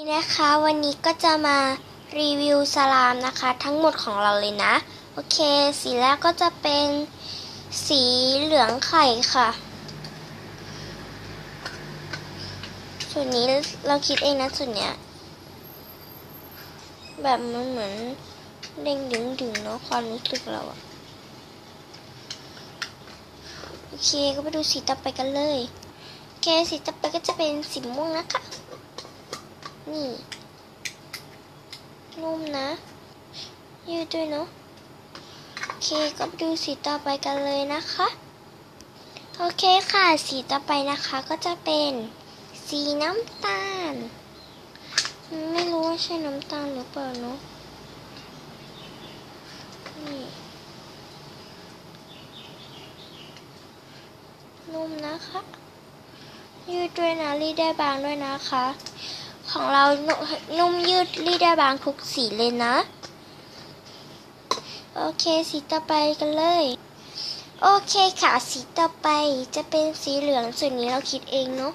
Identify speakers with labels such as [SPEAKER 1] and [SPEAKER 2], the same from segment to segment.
[SPEAKER 1] นี่นะคะวันนี้ก็จะมารีวิวสลามนะคะ ทั้งหมดของเราเลยนะ โอเค สีแรกก็จะเป็นสีเหลืองไข่ค่ะส่วนนี้เราคิดเองนะส่วนเนี้ย แบบมันเหมือนเด้งดึงดึงเนาะความรู้สึกเราอะโอเคก็ไปดูสีต่อไปกันเลย โอเคสีต่อไปก็จะเป็นสีม่วงนะคะ นี่ นุ่มนะ ยืดด้วยเนาะ โอเค ก็ดูสีต่อไปกันเลยนะคะ โอเคค่ะ สีต่อไปนะคะก็จะเป็นสีน้ำตาล ไม่รู้ว่าใช่น้ำตาลหรือเปล่าเนาะนี่นุ่มนะคะ ยืดด้วยนะรีดได้บางด้วยนะคะ ของเรานุนุ่มยืดรีดได้บางทุกสีเลยนะ โอเคสีต่อไปกันเลย โอเคค่ะสีต่อไปจะเป็นสีเหลืองส่วนนี้เราคิดเองเนาะ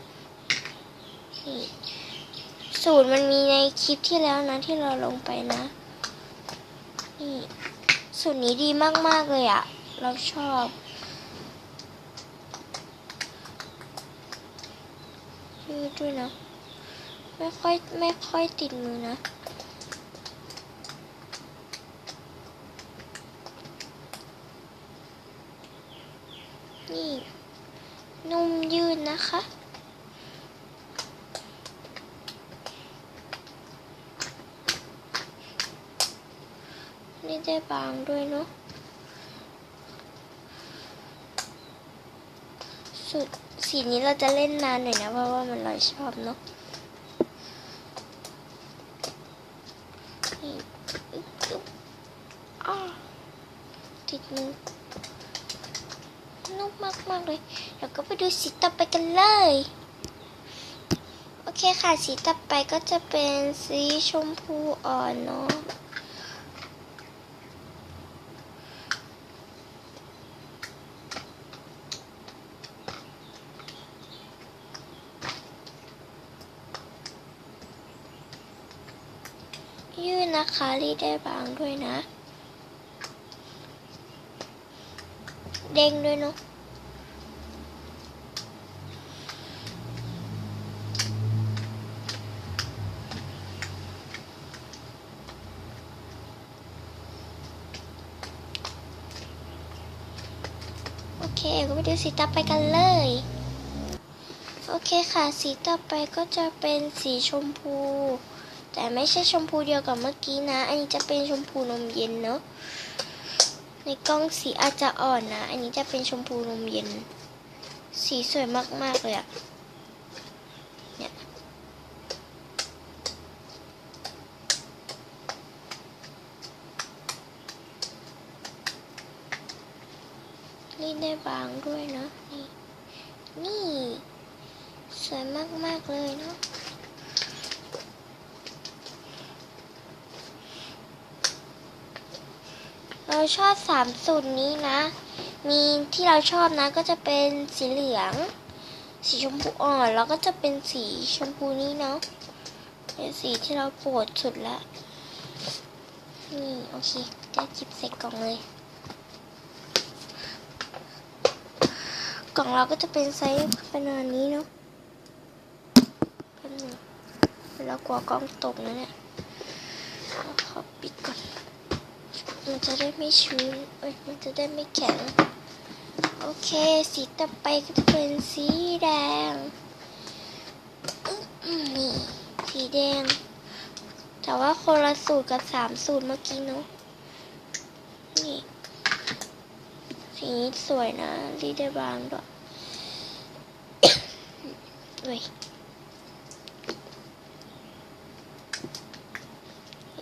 [SPEAKER 1] สูตรมันมีในคลิปที่แล้วนะที่เราลงไปนะนี่สูตรนี้ดีมาก ๆ เลยอะเราชอบ ยืดด้วยนะ ไม่ค่อยไม่ค่อยติดมือนะ นี่ นุ่มยืดนะคะนี่ได้บางด้วยเนาะสุดสีนี้เราจะเล่นนานหน่อยนะเพราะว่ามันเราชอบเนาะ นี่อึ๊บอ้าติดมือนุ่มมากๆเลยแล้วก็ไปดูสีต่อไปกันเลย โอเคค่ะ สีต่อไปก็จะเป็นสีชมพูอ่อนเนาะ นะคะรีดได้บางด้วยนะ เด้งด้วยเนาะโอเคก็ไปดูสีต่อไปกันเลย โอเคค่ะ สีต่อไปก็จะเป็นสีชมพู แต่ไม่ใช่ชมพูเดียวกับเมื่อกี้นะ อันนี้จะเป็นชมพูนมเย็นเนาะ ในกล้องสีอาจจะอ่อนนะ อันนี้จะเป็นชมพูนมเย็น สีสวยมากๆเลยอะเนี่ย นี่ได้บางด้วยเนาะ นี่ นี่ สวยมากๆเลยเนาะ เราชอบสามสูตรนี้นะ มีที่เราชอบนะก็จะเป็นสีเหลือง สีชมพูอ่อนแล้วก็จะเป็นสีชมพูนี้เนาะเป็นสีที่เราโปรดสุดละนี่โอเคจะจิบใส่กล่องเลย กล่องเราก็จะเป็นไซส์ขนาดนี้เนาะแป๊บนึงเรากลัวกล้องตกนะเนี่ยขอปิดก่อน มันจะได้ไม่ชื้นเอ้ยมันจะได้ไม่แข็ง โอเค สีต่อไปก็จะเป็นสีแดง นี่ สีแดง แต่ว่าคนละสูตรกับสามสูตรเมื่อกี้เนาะ นี่ สีนี้สวยนะรีดได้บางด้วยเฮ้ย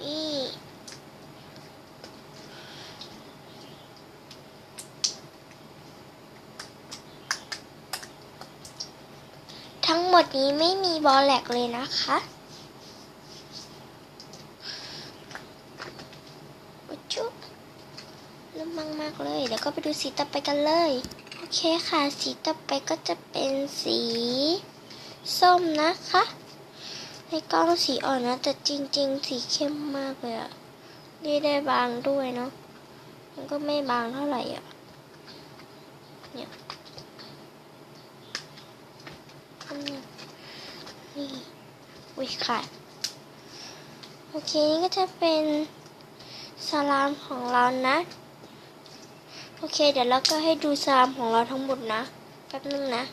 [SPEAKER 1] นี่ ทั้ง หมดนี้ไม่มีบอลแลกเลยนะคะจุ๊บนุ่มมากๆเลย เดี๋ยวก็ไปดูสีต่อไปกันเลย โอเคค่ะ สีต่อไปก็จะเป็นสี ส้มนะคะ ในกล้องสีอ่อนนะ แต่จริง ๆ สีเข้มมากเลยอะนี่ได้บางด้วยเนาะ มันก็ไม่บางเท่าไหร่อะเนี่ยันนี้นี่อุ้ยขาดโอเคนี่ก็จะเป็นสลามของเรานะ โอเค เดี๋ยวเราก็ให้ดูสลามของเราทั้งหมดนะ แป๊บนึงนะ